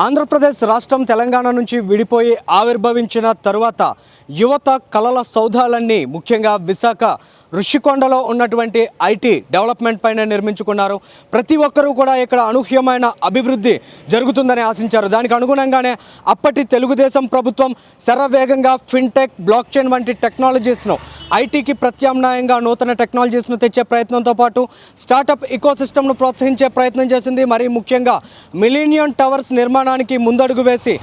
ఆంధ్రప్రదేశ్ రాష్ట్రం తెలంగాణ నుంచి విడిపోయి ఆవిర్భవించిన తరువాత యువత కళల సౌధాలన్నీ ముఖ్యంగా విశాఖ ఋషికొండలో ఉన్నటువంటి ఐటీ డెవలప్మెంట్ పైన నిర్మించుకున్నారు. ప్రతి ఒక్కరూ కూడా ఇక్కడ అనూహ్యమైన అభివృద్ధి జరుగుతుందని ఆశించారు. దానికి అనుగుణంగానే అప్పటి తెలుగుదేశం ప్రభుత్వం శరవేగంగా ఫిన్టెక్ బ్లాక్ చైన్ వంటి టెక్నాలజీస్ను ఐటీకి ప్రత్యామ్నాయంగా నూతన టెక్నాలజీస్ను తెచ్చే ప్రయత్నంతో పాటు స్టార్టప్ ఇకో సిస్టమ్ను ప్రోత్సహించే ప్రయత్నం చేసింది. మరి ముఖ్యంగా మిలీనియం టవర్స్ నిర్మాణానికి ముందడుగు వేసి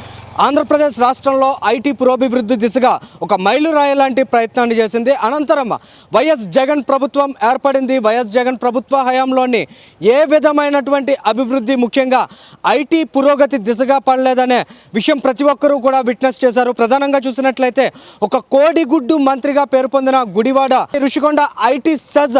ఆంధ్రప్రదేశ్ రాష్ట్రంలో ఐటీ పురోభివృద్ధి దిశగా ఒక మైలురాయి లాంటి ప్రయత్నాన్ని చేసింది. అనంతరం వైఎస్ జగన్ ప్రభుత్వం ఏర్పడింది. వైఎస్ జగన్ ప్రభుత్వ హయాంలోని ఏ విధమైనటువంటి అభివృద్ధి ముఖ్యంగా ఐటీ పురోగతి దిశగా పడలేదనే విషయం ప్రతి ఒక్కరూ కూడా విట్నెస్ చేశారు. ప్రధానంగా చూసినట్లయితే ఒక కోడిగుడ్డు మంత్రిగా పేరు పొందిన గుడివాడ ఋషికొండ ఐటీ సెజ్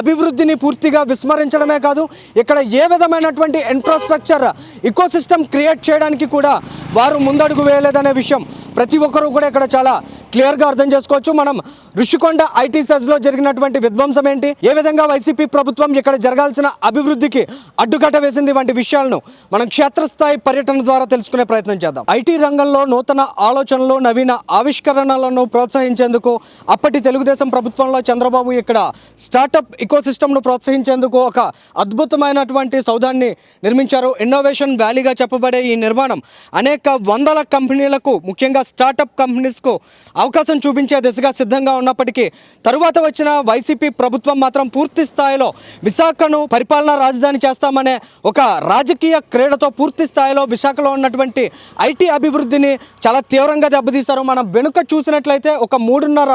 అభివృద్ధిని పూర్తిగా విస్మరించడమే కాదు ఇక్కడ ఏ విధమైనటువంటి ఇన్ఫ్రాస్ట్రక్చర్ ఇకోసిస్టమ్ క్రియేట్ చేయడానికి కూడా వారు ముందు ముందడుగు వేయలేదనే విషయం ప్రతి ఒక్కరూ కూడా ఇక్కడ చాలా క్లియర్గా అర్థం చేసుకోవచ్చు. మనం ఋషికొండ ఐటీ సెజ్లో జరిగినటువంటి విధ్వంసం ఏంటి? ఏ విధంగా వైసీపీ ప్రభుత్వం ఇక్కడ జరగాల్సిన అభివృద్ధికి అడ్డుకట్ట వేసింది వంటి విషయాలను మనం క్షేత్రస్థాయి పర్యటన ద్వారా తెలుసుకునే ప్రయత్నం చేద్దాం. ఐటీ రంగంలో నూతన ఆలోచనలు నవీన ఆవిష్కరణలను ప్రోత్సహించేందుకు అప్పటి తెలుగుదేశం ప్రభుత్వంలో చంద్రబాబు ఇక్కడ స్టార్టప్ ఇకో సిస్టమ్ను ప్రోత్సహించేందుకు ఒక అద్భుతమైనటువంటి సౌధాన్ని నిర్మించారు. ఇన్నోవేషన్ వ్యాలీగా చెప్పబడే ఈ నిర్మాణం అనేక వందల కంపెనీలకు ముఖ్యంగా స్టార్టప్ కంపెనీస్కు అవకాశం చూపించే దిశగా సిద్ధంగా ఉన్నప్పటికీ తరువాత వచ్చిన వైసీపీ ప్రభుత్వం మాత్రం పూర్తి స్థాయిలో విశాఖను పరిపాలనా రాజధాని చేస్తామనే ఒక రాజకీయ క్రీడతో పూర్తి స్థాయిలో విశాఖలో ఉన్నటువంటి ఐటీ అభివృద్ధిని చాలా తీవ్రంగా దెబ్బతీశారు. మనం వెనుక చూసినట్లయితే ఒక మూడున్నర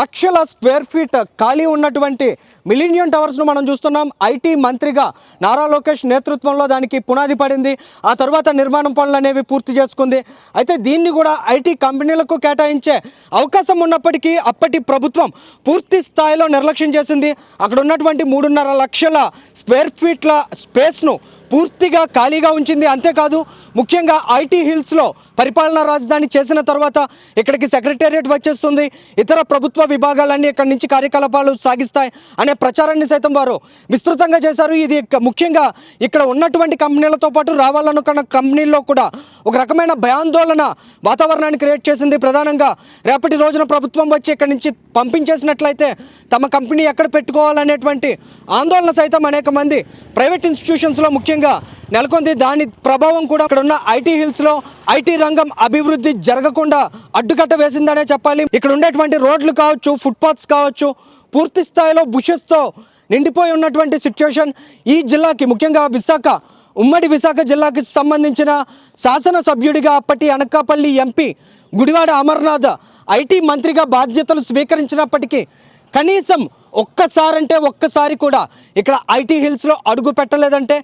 లక్షల స్క్వేర్ ఫీట్ ఖాళీ ఉన్నటువంటి మిలీనియం టవర్స్ను మనం చూస్తున్నాం. ఐటీ మంత్రిగా నారా లోకేష్ నేతృత్వంలో దానికి పునాది పడింది. ఆ తర్వాత నిర్మాణం పనులు అనేవి పూర్తి చేసుకుంది. అయితే దీన్ని కూడా ఐటీ కంపెనీలకు కేటాయించే అవకాశం ఉన్నప్పటికీ అప్పటి ప్రభుత్వం పూర్తి స్థాయిలో నిర్లక్ష్యం చేసింది. అక్కడ ఉన్నటువంటి మూడున్నర లక్షల స్క్వేర్ ఫీట్ల స్పేస్ను పూర్తిగా ఖాళీగా ఉంచింది. అంతేకాదు ముఖ్యంగా ఐటీ హిల్స్లో పరిపాలనా రాజధాని చేసిన తర్వాత ఇక్కడికి సెక్రటేరియట్ వచ్చేస్తుంది. ఇతర ప్రభుత్వ విభాగాలన్నీ ఇక్కడి నుంచి కార్యకలాపాలు సాగిస్తాయి అనే ప్రచారాన్ని సైతం వారు విస్తృతంగా చేశారు. ఇది ముఖ్యంగా ఇక్కడ ఉన్నటువంటి కంపెనీలతో పాటు రావాలనుకున్న కంపెనీల్లో కూడా ఒక రకమైన భయాందోళన వాతావరణాన్ని క్రియేట్ చేసింది. ప్రధానంగా రేపటి రోజున ప్రభుత్వం వచ్చి ఇక్కడి నుంచి పంపించేసినట్లయితే తమ కంపెనీ ఎక్కడ పెట్టుకోవాలనేటువంటి ఆందోళన సైతం అనేక మంది ప్రైవేట్ ఇన్స్టిట్యూషన్స్లో ముఖ్యంగా ముఖ్యంగా నెలకొంది దాని ప్రభావం కూడా అక్కడ ఉన్న ఐటీ హిల్స్లో ఐటీ రంగం అభివృద్ధి జరగకుండా అడ్డుకట్ట వేసిందనే చెప్పాలి. ఇక్కడ ఉండేటువంటి రోడ్లు కావచ్చు ఫుట్పాత్స్ కావచ్చు పూర్తి స్థాయిలో బుషెస్తో నిండిపోయి ఉన్నటువంటి సిచ్యువేషన్ ఈ జిల్లాకి ముఖ్యంగా విశాఖ ఉమ్మడి విశాఖ జిల్లాకి సంబంధించిన శాసనసభ్యుడిగా అప్పటి అనకాపల్లి ఎంపీ గుడివాడ అమర్నాథ్ ఐటీ మంత్రిగా బాధ్యతలు స్వీకరించినప్పటికీ కనీసం ఒక్కసారంటే ఒక్కసారి కూడా ఇక్కడ ఐటీ హిల్స్లో అడుగు పెట్టలేదంటే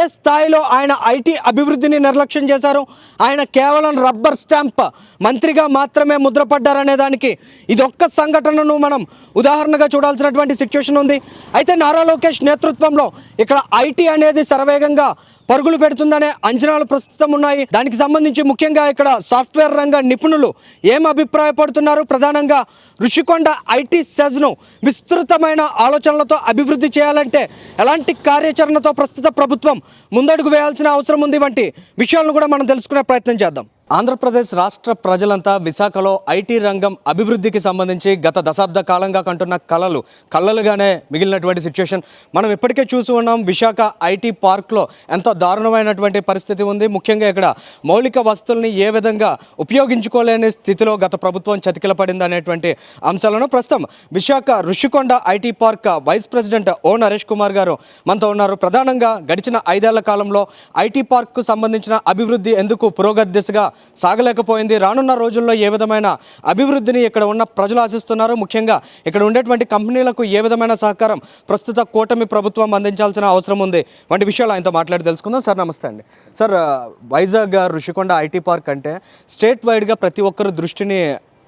ఏ స్థాయిలో ఆయన ఐటీ అభివృద్ధిని నిర్లక్ష్యం చేశారు? ఆయన కేవలం రబ్బర్ స్టాంప్ మంత్రిగా మాత్రమే ముద్రపడ్డారనే దానికి ఇది ఒక్క సంఘటనను మనం ఉదాహరణగా చూడాల్సినటువంటి సిచ్యువేషన్ ఉంది. అయితే నారా లోకేష్ నేతృత్వంలో ఇక్కడ ఐటీ అనేది శరవేగంగా పరుగులు పెడుతుందనే అంచనాలు ప్రస్తుతం ఉన్నాయి. దానికి సంబంధించి ముఖ్యంగా ఇక్కడ సాఫ్ట్వేర్ రంగ నిపుణులు ఏం అభిప్రాయపడుతున్నారు? ప్రధానంగా రుషికొండ ఐటీ సెజ్ను విస్తృతమైన ఆలోచనలతో అభివృద్ధి చేయాలంటే ఎలాంటి కార్యాచరణతో ప్రస్తుత ప్రభుత్వం ముందడుగు వేయాల్సిన అవసరం ఉంది వంటి విషయాలను కూడా మనం తెలుసుకునే ప్రయత్నం చేద్దాం. ఆంధ్రప్రదేశ్ రాష్ట్ర ప్రజలంతా విశాఖలో ఐటీ రంగం అభివృద్ధికి సంబంధించి గత దశాబ్ద కాలంగా కంటున్న కళలు కళ్ళలుగానే మిగిలినటువంటి సిచ్యుయేషన్ మనం ఇప్పటికే చూసి ఉన్నాం విశాఖ ఐటీ పార్క్లో ఎంత దారుణమైనటువంటి పరిస్థితి ఉంది. ముఖ్యంగా ఇక్కడ మౌలిక వసతుల్ని ఏ విధంగా ఉపయోగించుకోలేని స్థితిలో గత ప్రభుత్వం చతికిల పడింది అనేటువంటి అంశాలను ప్రస్తుతం Visakha Rushikonda IT park vice president O Naresh Kumar గారు మనతో ఉన్నారు. ప్రధానంగా గడిచిన ఐదేళ్ళ కాలంలో ఐటీ పార్క్కు సంబంధించిన అభివృద్ధి ఎందుకు పురోగతి దిశగా సాగలేకపోయింది. రానున్న రోజుల్లో ఏ విధమైన అభివృద్ధిని ఇక్కడ ఉన్న ప్రజలు ఆశిస్తున్నారు? ముఖ్యంగా ఇక్కడ ఉండేటువంటి కంపెనీలకు ఏ విధమైన సహకారం ప్రస్తుత కూటమి ప్రభుత్వం అందించాల్సిన అవసరం ఉంది? వంటి విషయాలు ఆయనతో మాట్లాడి తెలుసుకుందాం. సార్ నమస్తే అండి. Sir Vizag Rushikonda IT park అంటే స్టేట్ వైడ్గా ప్రతి ఒక్కరు దృష్టిని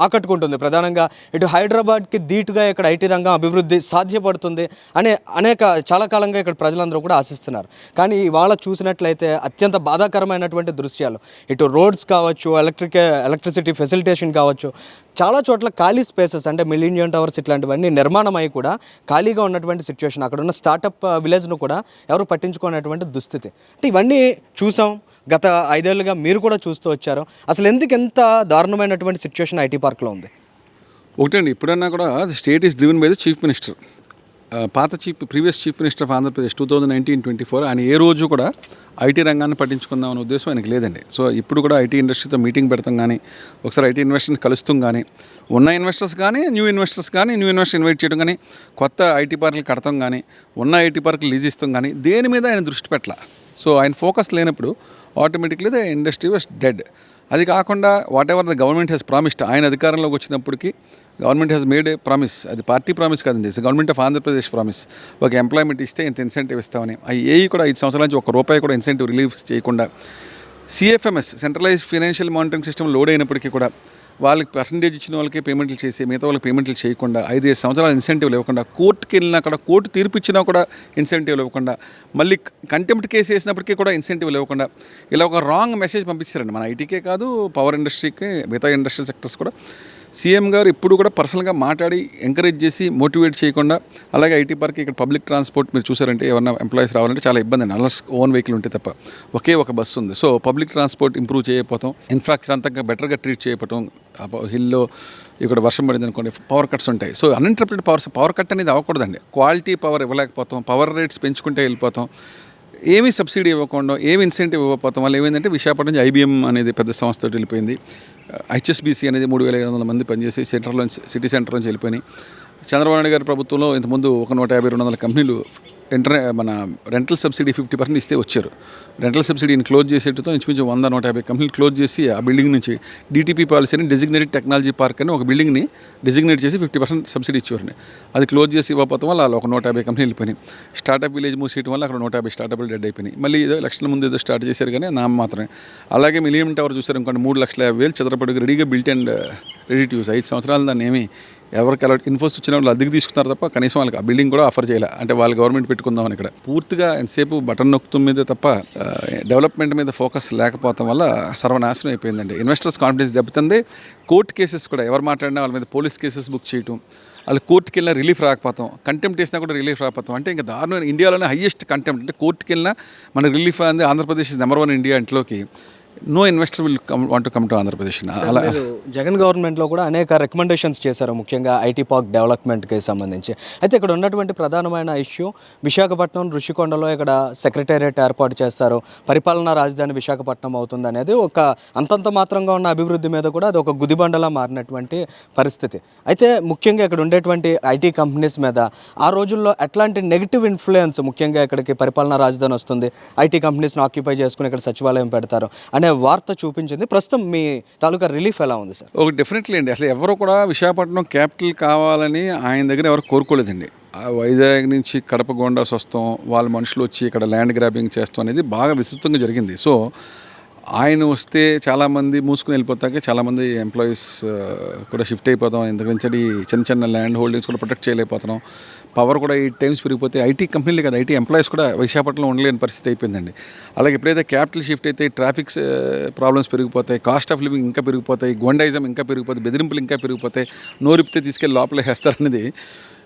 ఆకట్టుకుంటుంది. ప్రధానంగా ఇటు హైదరాబాద్కి ధీటుగా ఇక్కడ ఐటీ రంగం అభివృద్ధి సాధ్యపడుతుంది అనే అనేక చాలా కాలంగా ఇక్కడ ప్రజలందరూ కూడా ఆశిస్తున్నారు. కానీ ఇవాళ చూసినట్లయితే అత్యంత బాధాకరమైనటువంటి దృశ్యాలు. ఇటు రోడ్స్ కావచ్చు ఎలక్ట్రిక్ ఎలక్ట్రిసిటీ ఫెసిలిటేషన్ కావచ్చు చాలా చోట్ల ఖాళీ స్పేసెస్ అంటే మిలీనియం టవర్స్ ఇట్లాంటివన్నీ నిర్మాణం అయి కూడా ఖాళీగా ఉన్నటువంటి సిచ్యువేషన్. అక్కడ ఉన్న స్టార్టప్ విలేజ్ను కూడా ఎవరు పట్టించుకునేటువంటి దుస్థితి. అంటే ఇవన్నీ చూసాం గత ఐదేళ్ళుగా మీరు కూడా చూస్తూ వచ్చారు. అసలు ఎందుకు ఎంత దారుణమైనటువంటి సిచ్యువేషన్ ఐటీ పార్క్లో ఉంది? ఒకటండి ఇప్పుడన్నా కూడా state is driven by the chief minister. పాత chief previous chief minister of Andhra Pradesh two thousand nineteen twenty four ఆయన ఏ రోజు కూడా ఐటీ రంగాన్ని పట్టించుకుందాం అనే ఉద్దేశం ఆయనకి లేదండి. సో ఇప్పుడు కూడా ఐటీ ఇండస్ట్రీతో మీటింగ్ పెడతాం కానీ ఒకసారి ఐటీ ఇన్వెస్టర్ని కలుస్తాం కానీ ఉన్న ఇన్వెస్టర్స్ కానీ న్యూ ఇన్వెస్టర్స్ కానీ న్యూ ఇన్వెస్టర్ ఇన్వైట్ చేయడం కానీ కొత్త ఐటీ పార్కులు కడతాం కానీ ఉన్న ఐటీ పార్కులు లీజ్ ఇస్తాం కానీ దేని మీద ఆయన దృష్టి పెట్టాల? సో ఆయన ఫోకస్ లేనప్పుడు automatically the industry was dead అది కాకుండా whatever the government has promised ఆయన అధికారంలోకి వచ్చినప్పటికీ government has made a promise అది పార్టీ ప్రామిస్ కాదండి. It's government of Andhra Pradesh promise ఒక ఎంప్లాయ్మెంట్ ఇస్తే ఇంత ఇన్సెంటివ్ ఇస్తామని. అవి ఏవి కూడా ఐదు సంవత్సరాల నుంచి ఒక రూపాయి కూడా ఇన్సెంటివ్ రిలీఫ్ చేయకుండా CFMS centralise financial monitoring system load అయినప్పటికీ కూడా వాళ్ళకి పర్సంటేజ్ ఇచ్చిన వాళ్ళకి పేమెంట్లు చేసి మిగతా వాళ్ళకి పేమెంట్లు చేయకుండా ఐదు సంవత్సరాల ఇన్సెంటివ్ ఇవ్వకుండా కోర్టుకి వెళ్ళినా అక్కడ కోర్టు తీర్పు ఇచ్చినా కూడా ఇన్సెంటివ్ ఇవ్వకుండా మళ్ళీ కంటెంప్ట్ కేసు వేసినప్పటికీ కూడా ఇన్సెంటివ్ ఇవ్వకుండా ఇలా ఒక రాంగ్ మెసేజ్ పంపించారండి మన ఐటీకే కాదు పవర్ ఇండస్ట్రీకి మిగతా ఇండస్ట్రియల్ సెక్టర్స్ కూడా. సీఎం గారు ఇప్పుడు కూడా పర్సనల్గా మాట్లాడి ఎంకరేజ్ చేసి మోటివేట్ చేయకుండా అలాగే ఐటీ పార్క్ ఇక్కడ పబ్లిక్ ట్రాన్స్పోర్ట్ మీరు చూసారంటే ఎవరైనా ఎంప్లాయీస్ రావాలంటే చాలా ఇబ్బంది అండి. అన్లస్ ఓన్ వెహికల్ ఉంటే తప్ప ఒకే ఒక బస్సు ఉంది. సో పబ్లిక్ ట్రాన్స్పోర్ట్ ఇంప్రూవ్ చేయకపోతాం ఇన్ఫ్రాస్ట్రక్చర్ అంతగా బెటర్గా ట్రీట్ చేయకపోవటం హిల్లో ఇక్కడ వర్షం పడింది అనుకోండి పవర్ కట్స్ ఉంటాయి. So uninterrupted power power cut అనేది అవ్వకూడదండి. క్వాలిటీ పవర్ ఇవ్వలేకపోతాం పవర్ రేట్స్ పెంచుకుంటే వెళ్ళిపోతాం. ఏమీ సబ్సిడీ ఇవ్వకుండా ఏమి ఇన్సెంటివ్ ఇవ్వకపోతాం వల్ల ఏమైందంటే విశాఖపట్నం నుంచి ఐబీఎం అనేది పెద్ద సంస్థ వెళ్ళిపోయింది. హెచ్ఎస్బీసీ అనేది మూడు వేల ఐదు వందల మంది పనిచేసి సెంటర్లో సిటీ సెంటర్ నుంచి వెళ్ళిపోయినాయి. చంద్రబాబు నాయుడు గారి ప్రభుత్వంలో ఇంతకుముందు ఒక నూట యాభై రెండు వందల కంపెనీలు ఇంటర్ మన రెంటల్ సబ్సిడీ ఫిఫ్టీ పర్సెంట్ ఇస్తే వచ్చారు. రెంటల్ సబ్సిడీని క్లోజ్ చేసేటతో ఇంచుమించు వంద నూట యాభై కంపెనీలు క్లోజ్ చేసి ఆ బిల్డింగ్ నుంచి డీటీపీ పాలసీని డెసిగ్నేటెడ్ టెక్నాలజీ పార్క్ అని ఒక బిల్డింగ్ని డెసిగ్నేట్ చేసి ఫిఫ్టీ పర్సెంట్ సబ్సిడీ ఇచ్చేవారు అది క్లోజ్ చేసి ఇవ్వకపోతే వల్ల వాళ్ళు ఒక నూట యాభై కంపెనీలు వెళ్ళిపోయినాయి. స్టార్టప్ విలేజ్ మూసేయడం వల్ల అక్కడ నూట యాభై స్టార్టప్లు డెడ్ అయిపోయినాయి. మళ్ళీ ఏదో లక్షల ముందు ఏదో స్టార్ట్ చేశారు కానీ నామ మాత్రమే. అలాగే మిలియం టవర్ చూసారు ఇంకొక మూడు లక్షల యాభై వేలు చదరపడికి రెడీగా built and ready to use ఐదు సంవత్సరాలు దాన్ని ఏమి ఎవరికి అలా ఇన్ఫోస్ వచ్చిన వాళ్ళు అద్దెకి తీసుకున్నారు తప్ప కనీసం వాళ్ళకి ఆ బిల్డింగ్ కూడా ఆఫర్ చేయలే. అంటే వాళ్ళు గవర్నమెంట్ పెట్టుకుందామని ఇక్కడ. పూర్తిగా ఎంతసేపు బటన్ నొక్కుతుం మీద తప్ప డెవలప్మెంట్ మీద ఫోకస్ లేకపోవడం వల్ల సర్వనాశనం అయిపోయిందండి. ఇన్వెస్టర్స్ కాన్ఫిడెన్స్ దెబ్బతుంది. కోర్టు కేసెస్ కూడా ఎవరు మాట్లాడినా వాళ్ళ మీద పోలీస్ కేసెస్ బుక్ చేయటం వాళ్ళు కోర్టుకి వెళ్ళినా రిలీఫ్ రాకపోతాం కంటెంప్ట్ చేసినా కూడా రిలీఫ్ రాకపోతాం అంటే ఇంకా దారుణమైన ఇండియాలోనే హైయెస్ట్ కంటెంప్ట్ అంటే కోర్టుకి వెళ్ళినా మన రిలీఫ్ అనేది ఆంధ్రప్రదేశ్ నెంబర్ వన్ ఇండియా ఇంట్లోకి. No investor will come want to come to Andhra Pradesh అలా జగన్ గవర్నమెంట్లో కూడా అనేక రికమెండేషన్స్ చేశారు ముఖ్యంగా ఐటీ పార్క్ డెవలప్మెంట్కి సంబంధించి. అయితే ఇక్కడ ఉన్నటువంటి ప్రధానమైన ఇష్యూ విశాఖపట్నం ఋషికొండలో ఇక్కడ సెక్రటేరియట్ ఏర్పాటు చేస్తారు. పరిపాలనా రాజధాని విశాఖపట్నం అవుతుంది అనేది ఒక అంతంత మాత్రంగా ఉన్న అభివృద్ధి మీద కూడా అది ఒక గుదిబండలా మారినటువంటి పరిస్థితి. అయితే ముఖ్యంగా ఇక్కడ ఉండేటువంటి ఐటీ కంపెనీస్ మీద ఆ రోజుల్లో ఎట్లాంటి నెగిటివ్ ఇన్ఫ్లుయెన్స్ ముఖ్యంగా ఇక్కడికి పరిపాలనా రాజధాని వస్తుంది? ఐటీ కంపెనీస్ని ఆక్యుపై చేసుకుని ఇక్కడ సచివాలయం పెడతారు. అనే వార్త చూపించింది. ప్రస్తుతం మీ తాలూకా రిలీఫ్ ఎలా ఉంది సార్? ఒక డెఫినెట్లీ అండి. అసలు ఎవరు కూడా విశాఖపట్నం క్యాపిటల్ కావాలని ఆయన దగ్గర ఎవరు కోరుకోలేదండి. వైజాగ్ నుంచి కడప స్వస్థం వాళ్ళ మనుషులు వచ్చి ఇక్కడ ల్యాండ్ గ్రాబింగ్ చేస్తాం అనేది బాగా విస్తృతంగా జరిగింది. సో ఆయన వస్తే చాలామంది మూసుకుని వెళ్ళిపోతాక చాలామంది ఎంప్లాయీస్ కూడా షిఫ్ట్ అయిపోతాం. ఎందుకంటే చిన్న చిన్న ల్యాండ్ హోల్డింగ్స్ కూడా ప్రొటెక్ట్ చేయలేకపోతున్నాం. పవర్ కూడా ఎయిట్ టైమ్స్ పెరిగిపోతే ఐటీ కంపెనీలు కదా ఐటీ ఎంప్లాయీస్ కూడా విశాఖపట్నంలో ఉండలేని పరిస్థితి అయిపోయిందండి. అలాగే ఎప్పుడైతే క్యాపిటల్ షిఫ్ట్ అయితే ట్రాఫిక్స్ ప్రాబ్లమ్స్ పెరిగిపోతాయి కాస్ట్ ఆఫ్ లివింగ్ ఇంకా పెరిగిపోతాయి గొండైజం ఇంకా పెరిగిపోతాయి బెదిరింపులు ఇంకా పెరిగిపోతాయి నోరిపితే తీసుకెళ్ళి లోపల వేస్తారనేది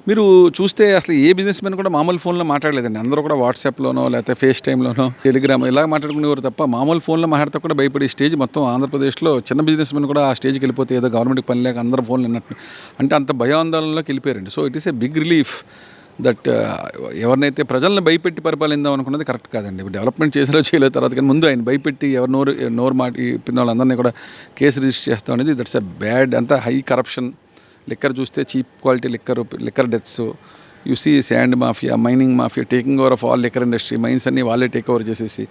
మీరు చూస్తే అసలు ఏ బిజినెస్ మ్యాన్ కూడా మామూలు ఫోన్లో మాట్లాడలేదండి. అందరూ కూడా వాట్సాప్లోనో లేకపోతే ఫేస్ టైంలోనో టెలిగ్రామ్ ఇలా మాట్లాడుకునేవారు తప్ప మామూలు ఫోన్లో మాట్లాడితే కూడా భయపడే స్టేజ్ మొత్తం ఆంధ్రప్రదేశ్లో చిన్న బిజినెస్ మెన్ కూడా ఆ స్టేజ్కి వెళ్ళిపోతే ఏదో గవర్నమెంట్కి పని లేక అందరూ ఫోన్లు అన్నట్టు అంటే అంత భయాందోళనలోకి వెళ్ళిపోయారండి. So it is a big relief that ఎవరినైతే ప్రజలను భయపెట్టి పరిపాలిందాం అనుకున్నది కరెక్ట్ కాదండి. డెవలప్మెంట్ చేసినా చేయలేదు తర్వాత కానీ ముందు ఆయన భయపెట్టి ఎవరు నోరు నోరు మాట పిన్న వాళ్ళందరినీ కూడా కేసు రిజిస్టర్ చేస్తాం అనేది దట్స్ ఎ బ్యాడ్ అంతా హై కరప్షన్ లిక్కర్ చూస్తే cheap quality liquor liquor deaths. You see sand mafia mining mafia taking over of all liquor industry mines అన్ని వాళ్ళే టేక్ ఓవర్ చేసేసి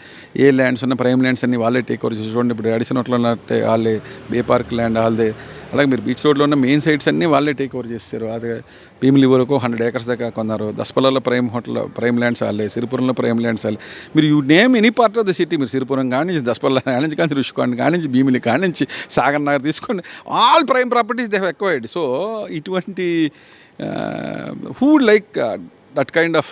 ఏ ల్యాండ్స్ ఉన్న ప్రైమ్ ల్యాండ్స్ అన్ని వాళ్ళే టేక్ ఓవర్ చేసి చూడండి ఇప్పుడు అడిషన్ హోటల్ ఉన్నట్టే వాళ్ళే బే పార్క్ ల్యాండ్ వాళ్ళదే అలాగే మీరు బీచ్ రోడ్లో ఉన్న మెయిన్ సైట్స్ అన్నీ వాళ్ళే టేక్ ఓవర్ చేస్తారు. అది భీమిలి వరకు హండ్రెడ్ ఏకర్స్ దాకా కొన్నారు. దసపల్లలో ప్రైమ్ హోటల్ ప్రైమ్ ల్యాండ్స్ వాళ్ళే సిరిపురంలో ప్రైమ్ ల్యాండ్స్ వాళ్ళే. మీరు you name any part of the city మీరు సిరిపురం కాడి నుంచి దసపల్ల కాడి నుంచి కానీ రుషికోండి కాడి నుంచి భీమిలి కాడి నుంచి సాగర్ నగర్ తీసుకోండి all prime properties they have acquired so ఇటువంటి uh, who like that kind of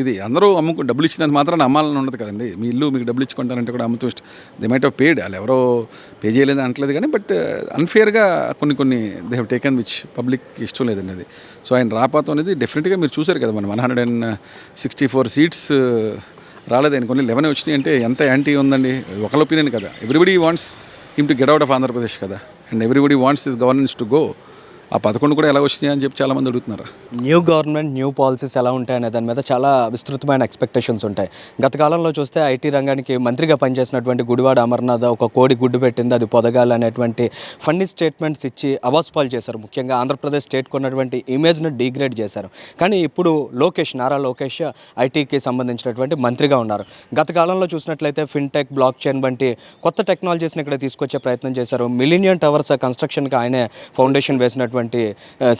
ఇది అందరూ అమ్ముకు డబ్బులు ఇచ్చినంత మాత్రాన అమ్మాలని ఉండదు కదండి. మీ ఇల్లు మీకు డబ్బులు ఇచ్చుకుంటానంటే కూడా అమ్ముతూ ఇష్టం దే మైట్ ఆఫ్ పేడ్ వాళ్ళు ఎవరో పే చేయలేదు అనట్లేదు కానీ బట్ అన్ఫేర్గా uh, కొన్ని కొన్ని they have taken which public ఇష్టం లేదండి అది. సో ఆయన రాపాతం అనేది డెఫినెట్గా మీరు చూశారు కదా మనం. One hundred and sixty four seats రాలేదండి కొన్ని లెవెన్ వచ్చినాయి అంటే ఎంత యాంటీ ఉందండి? ఒకళ్ళ ఒపీనియన్ కదా. Everybody wants him to get out of Andhra Pradesh కదా. And everybody wants this governance to go ఆ పదకొండు కూడా ఎలా వచ్చినాయి అని చెప్పి చాలామంది అడుగుతున్నారు. న్యూ గవర్నమెంట్ న్యూ పాలసీస్ ఎలా ఉంటాయి అనే దాని మీద చాలా విస్తృతమైన ఎక్స్పెక్టేషన్స్ ఉంటాయి. గత కాలంలో చూస్తే ఐటీ రంగానికి మంత్రిగా పనిచేసినటువంటి గుడివాడ అమర్నాథ్ ఒక కోడి గుడ్డు పెట్టింది. అది పొదగాలి అనేటువంటి ఫన్నీ స్టేట్మెంట్స్ ఇచ్చి అవాస్పాలు చేశారు. ముఖ్యంగా ఆంధ్రప్రదేశ్ స్టేట్ కొన్నటువంటి ఇమేజ్ను డిగ్రేడ్ చేశారు. కానీ ఇప్పుడు లోకేష్ నారా లోకేష్ ఐటీకి సంబంధించినటువంటి మంత్రిగా ఉన్నారు. గత కాలంలో చూసినట్లయితే ఫిన్టెక్ బ్లాక్ చైన్ వంటి కొత్త టెక్నాలజీస్ని ఇక్కడ తీసుకొచ్చే ప్రయత్నం చేశారు. మిలీనియం టవర్స్ కన్స్ట్రక్షన్కి ఆయనే ఫౌండేషన్ వేసినటువంటి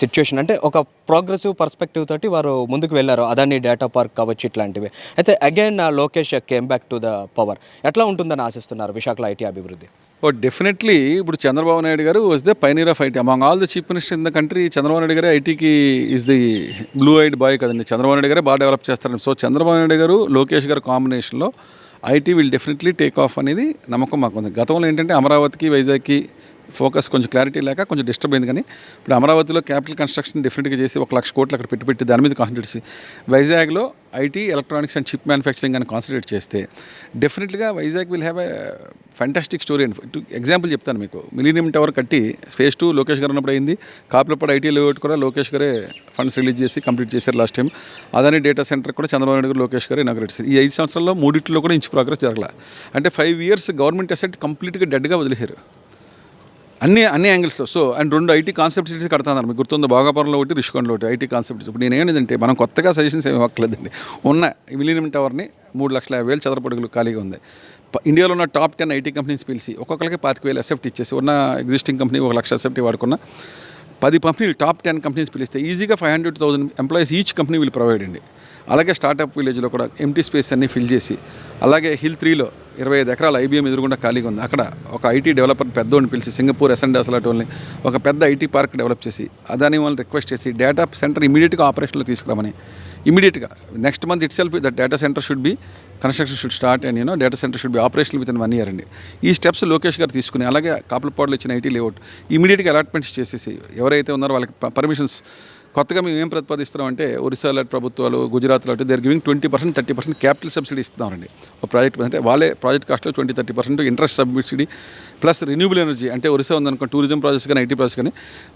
సిచ్యువేషన్ అంటే ఒక ప్రోగ్రెసివ్ పర్స్పెక్టివ్ తోటి వారు ముందుకు వెళ్ళారు. అదాని డేటా పార్క్ కావచ్చు ఇట్లాంటివి. అయితే again Lokesh came back to the power ఎట్లా ఉంటుందని ఆశిస్తున్నారు విశాఖలో ఐటీ అభివృద్ధి? Oh, ఓ డెఫినెట్లీ ఇప్పుడు చంద్రబాబు నాయుడు గారు was the pioneer of IT. Among all the chief minister in the country Chandrababu Naidu గారే ఐటీకి is the blue eyed boy కదండి. చంద్రబాబు నాయుడు గారే బాగా డెవలప్ చేస్తారని. సో చంద్రబాబు నాయుడు గారు లోకేష్ గారు కాంబినేషన్లో IT will definitely take off అనేది నమ్మకం మాకు ఉంది గతంలో ఏంటంటే అమరావతికి వైజాగ్కి ఫోకస్ కొంచెం క్లారిటీ లేక కొంచెం డిస్టర్బ్ అయింది కానీ ఇప్పుడు అమరావతిలో క్యాపిటల్ కన్స్ట్రక్షన్ డెఫినెట్గా చేసి ఒక లక్ష కోట్లు అక్కడ పెట్టి పెట్టి దాని మీద కాన్సన్ట్రేట్ చేసి వైజాగ్లో IT electronics and chip manufacturing అని కాన్సన్ట్రేట్ చేస్తే డెఫినెట్గా Vizag will have a fantastic story and example చెప్తాను మీకు. మిలీనియం టవర్ కట్టి ఫేజ్ టూ లోకేష్ గారు ఉన్నప్పుడు అయింది. కాపులపాడు ఐటీ లేఅవుట్ కూడా లోకేష్ గారే ఫండ్స్ రిలీజ్ చేసి కంప్లీట్ చేశారు last time Adani data centre కూడా చంద్రబాబు నాయుడు గారు లోకేష్ గారు ఇనాగ్రేట్ చేశారు. ఈ ఐదు సంవత్సరాల్లో మూడిట్లో కూడా ఇంచు ప్రోగ్రెస్ జరగల. అంటే ఫైవ్ ఇయర్స్ గవర్నమెంట్ అసెట్ కంప్లీట్గా డెడ్గా వదిలేశారు. అన్ని అన్ని యాంగిల్స్లో సో అండ్ రెండు ఐటీ కాన్సెప్ట్ సిటీస్ కడతాన్నారు మీకు గుర్తుందో? భోగాపురంలో ఒకటి రిషికొండలో ఒకటి ఐటీ కాన్సెప్ట్స్ ఇప్పుడు నేను ఏమిటంటే మనం కొత్తగా సజెషన్స్ ఏమి ఇవ్వట్లేదండి ఉన్న మిలీనియం టవర్ని మూడు లక్షల యాభై వేలు చదరపడుగులు ఖాళీగా ఉంది. ఇండియాలో ఉన్న టాప్ టెన్ ఐటీ కంపెనీస్ పిలిచి ఒక్కొక్కరికి పాతిక వేలు అసెప్ట్ ఇచ్చేసి ఉన్న ఎగ్జిస్టింగ్ కంపెనీ ఒక లక్ష అసెప్ట్ వాడుకున్న పది కంపెనీలు టాప్ టెన్ కంపెనీస్ పిలిస్తే ఈజీగా five hundred thousand employees each company వీళ్ళు ప్రొవైడ్ అండి. అలాగే స్టార్టప్ విలేజ్లో కూడా ఎంటీ స్పేస్ అన్ని ఫిల్ చేసి అలాగే హిల్ త్రీలో ఇరవై ఐదు ఎకరాల ఐబీఎం ఎదురుగుండా ఖాళీగా ఉంది. అక్కడ ఒక ఐటీ డెవలపర్ పెద్దోడిని పిలిచి సింగపూర్ ఎస్ఎండాస్ లాంటి ఒక పెద్ద ఐటీ పార్క్ డెవలప్ చేసి అదాని వాళ్ళని రిక్వెస్ట్ చేసి డేటా సెంటర్ ఇమీడియట్గా ఆపరేషన్లో తీసుకురామని. ఇమీడియట్గా next month itself that data centre should be construction should start and you know data centre should be operation within one year అండి. ఈ స్టెప్స్ లోకేష్ గారు తీసుకుని అలాగే కాపులపాడులో ఇచ్చిన ఐటీ లేఅవుట్ ఇమీడియట్గా అలాట్మెంట్స్ చేసేసి ఎవరైతే ఉన్నారో వాళ్ళకి పర్మిషన్స్ కొత్తగా మేము ఏం ప్రతిపాదిస్తున్నాం అంటే ఒరిస్సా లాంటి ప్రభుత్వాలు గుజరాత్ లాంటి they're giving twenty percent thirty percent capital subsidy ఇస్తున్నారండి. ఒక ప్రాజెక్ట్ అంటే వాళ్ళే ప్రాజెక్ట్ కాస్ట్లో twenty thirty percent interest subsidy plus renewable energy అంటే ఒరిస్సా ఉందనుకో టూరిజం ప్రాజెక్ట్స్ కానీ ఐటీ ప్రాజెక్ట్స్ కానీ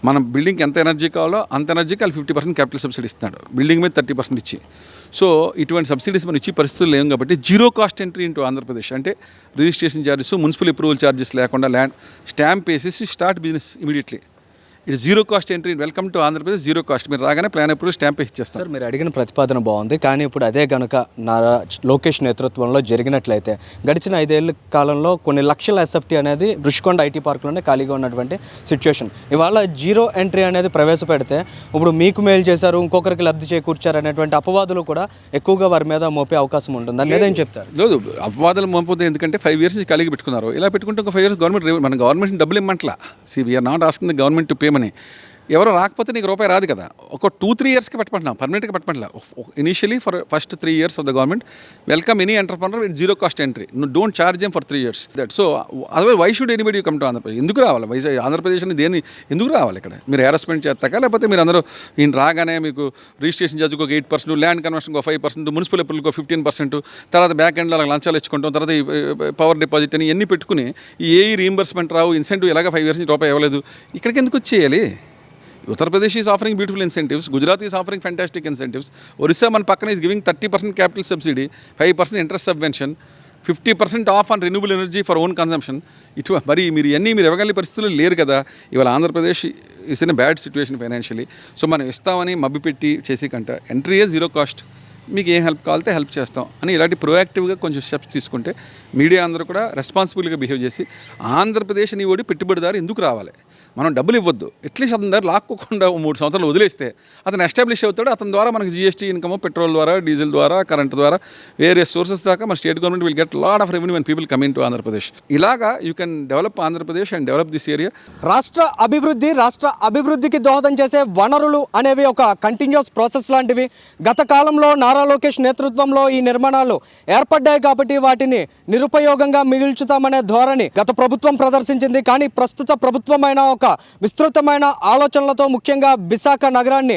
మనం బిల్డింగ్ ఎంత ఎనర్జీ కావాలో అంత ఎనర్జీకి వాళ్ళు ఫిఫ్టీ పర్సెంట్ క్యాపిటల్ సబ్సిడీ ఇస్తున్నాడు బిల్డింగ్ మీద థర్టీ పర్సెంట్ ఇచ్చి. సో ఇటువంటి సబ్సిడీస్ మనం ఇచ్చే పరిస్థితులు లేవు కాబట్టి zero cost entry into Andhra Pradesh అంటే registration charges municipal approval charges లేకుండా ల్యాండ్ స్టాంప్ వేసేసి స్టార్ట్ బిజినెస్ ఇమీడియట్లీ ఇది zero cost entry welcome to Andhra Pradesh zero cost. మీరు రాగానే ప్లాన్ అప్రూవ్ స్టాంప్ ఇచ్చేస్తారు సార్ మీరు అడిగిన ప్రతిపాదన బాగుంది. కానీ ఇప్పుడు అదే గనుక నారా లోకేష్ నేతృత్వంలో జరిగినట్లయితే గడిచిన ఐదేళ్ళ కాలంలో కొన్ని లక్షల ఎస్ఎఫ్టీ అనేది రుషికొండ ఐటీ పార్క్లోనే ఖాళీగా ఉన్నటువంటి సిచ్యువేషన్ ఇవాళ జీరో ఎంట్రీ అనేది ప్రవేశపెడితే ఇప్పుడు మీకు మేలు చేశారు ఇంకొకరికి లబ్ధి చేకూర్చారు అనేటువంటి అపవాదులు కూడా ఎక్కువగా వారి మీద మోపే అవకాశం ఉంటుంది? దాని మీద ఏం చెప్తారు? లేదు అపవాదాలు మోపొద్దు ఎందుకంటే ఫైవ్ ఇయర్స్ కలిగి పెట్టుకున్నారు. ఇలా పెట్టుకుంటే ఒక ఫైవ్ ఇయర్స్ గవర్నమెంట్ మన గవర్నమెంట్ డబ్బులు ఇమ్మంట్లా. See we're not asking the government to মানে ఎవరో రాకపోతే నీకు రూపాయి రాదు కదా. ఒక టూ త్రీ ఇయర్స్కి పెట్టమంటున్నాం పర్మనెంట్గా పెట్టమంటలా initially for first three years of the government welcome any entrepreneur with zero cost entry నువ్వు don't charge M for three years that so otherwise why should anybody come to Andhra Pradesh ఎందుకు రావాలి? వైజాగ్ ఆంధ్రప్రదేశ్ అని దేని ఎందుకు రావాలి ఇక్కడ? మీరు హెరాస్మెంట్ చేస్తాక? లేకపోతే మీరు అందరూ ఈయన రాగానే మీకు రిజిస్ట్రేషన్ ఛార్జ్కి ఒక ఎయిట్ పర్సెంట్ ల్యాండ్ కన్వర్షన్ ఒక ఫైవ్ పర్సెంట్ మున్సిపల్ అప్రూవల్కి ఫిఫ్టీన్ పర్సెంట్ తర్వాత బ్యాక్ ఎండ్లో అలా లంచాలు ఇచ్చుకుంటాం తర్వాత ఈ పవర్ డిపాజిట్ అని ఇవన్నీ పెట్టుకుని ఈ ఏ రీంబర్స్మెంట్ రావు ఇన్సెంటివ్ ఎలాగ ఫైవ్ ఇయర్స్ నుంచి రూపాయి ఇవ్వలేదు? ఇక్కడికి ఎందుకు వచ్చేయాలి? Uttar Pradesh is offering beautiful incentives Gujarat is offering fantastic incentives Orissa మన పక్కన is giving thirty percent capital subsidy five percent interest subvention fifty percent off on renewable energy for own consumption ఇటు మరి మీరు ఇవన్నీ మీరు ఇవ్వగలిగే పరిస్థితులు లేరు కదా. ఇవాళ Andhra Pradesh is in bad situation financially so మనం ఇస్తామని మబ్బిపెట్టి చేసే కంట ఎంట్రీ జీరో కాస్ట్ మీకు ఏం హెల్ప్ కావాలితే హెల్ప్ చేస్తాం అని ఇలాంటి ప్రొయాక్టివ్గా కొంచెం స్టెప్స్ తీసుకుంటే మీడియా అందరూ కూడా రెస్పాన్సిబుల్గా బిహేవ్ చేసి ఆంధ్రప్రదేశ్ నీ ఓడి పెట్టుబడిదారు ఎందుకు రావాలి? మనం డబ్బులు ఇవ్వద్దు. అట్లీస్ట్ అతని దగ్గర లాక్కోకుండా మూడు సంవత్సరాలు వదిలేస్తే అతను ఎస్టాబ్లిష్ అవుతాడు. అతని ద్వారా మనకి జిఎస్టీ ఇన్కమ్ పెట్రోల్ ద్వారా డీజిల్ ద్వారా కరెంట్ ద్వారా వేరే సోర్సెస్ దాకా మన state government will get lot of revenue and people coming to Andhra Pradesh ఇలాగా you can develop Andhra Pradesh and develop this area రాష్ట్ర అభివృద్ధి రాష్ట్ర అభివృద్ధికి దోహదం చేసే వనరులు అనేవి ఒక కంటిన్యూస్ ప్రాసెస్ లాంటివి. గత కాలంలో నారా లోకేష్ నేతృత్వంలో ఈ నిర్మాణాలు ఏర్పడ్డాయి కాబట్టి వాటిని నిరుపయోగంగా మిగిల్చుతామనే ధోరణి గత ప్రభుత్వం ప్రదర్శించింది. కానీ ప్రస్తుత ప్రభుత్వమైన ఒక ఒక విస్తృతమైన ఆలోచనలతో ముఖ్యంగా విశాఖ నగరాన్ని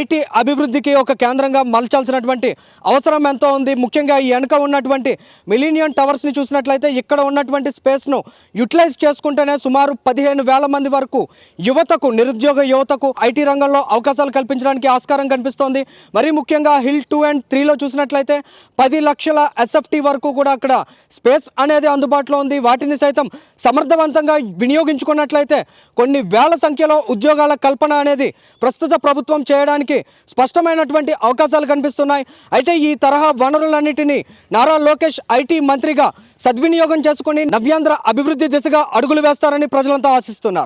ఐటీ అభివృద్ధికి ఒక కేంద్రంగా మలచాల్సినటువంటి అవసరం ఎంతో ఉంది. ముఖ్యంగా ఈ వెనుక ఉన్నటువంటి మిలీనియం టవర్స్ని చూసినట్లయితే ఇక్కడ ఉన్నటువంటి స్పేస్ను యూటిలైజ్ చేసుకుంటేనే సుమారు పదిహేను వేల మంది వరకు యువతకు నిరుద్యోగ యువతకు ఐటీ రంగంలో అవకాశాలు కల్పించడానికి ఆస్కారం కనిపిస్తోంది. మరీ ముఖ్యంగా హిల్ టూ అండ్ త్రీలో చూసినట్లయితే పది లక్షల ఎస్ఎఫ్టీ వరకు కూడా అక్కడ స్పేస్ అనేది అందుబాటులో ఉంది. వాటిని సైతం సమర్థవంతంగా వినియోగించుకున్నట్లయితే కొన్ని వేల సంఖ్యలో ఉద్యోగాల కల్పన అనేది ప్రస్తుత ప్రభుత్వం చేయడానికి స్పష్టమైనటువంటి అవకాశాలు కనిపిస్తున్నాయి. అయితే ఈ తరహా వనరులన్నిటినీ నారా లోకేష్ ఐటీ మంత్రిగా సద్వినియోగం చేసుకుని నవ్యాంధ్ర అభివృద్ధి దిశగా అడుగులు వేస్తారని ప్రజలంతా ఆశిస్తున్నారు.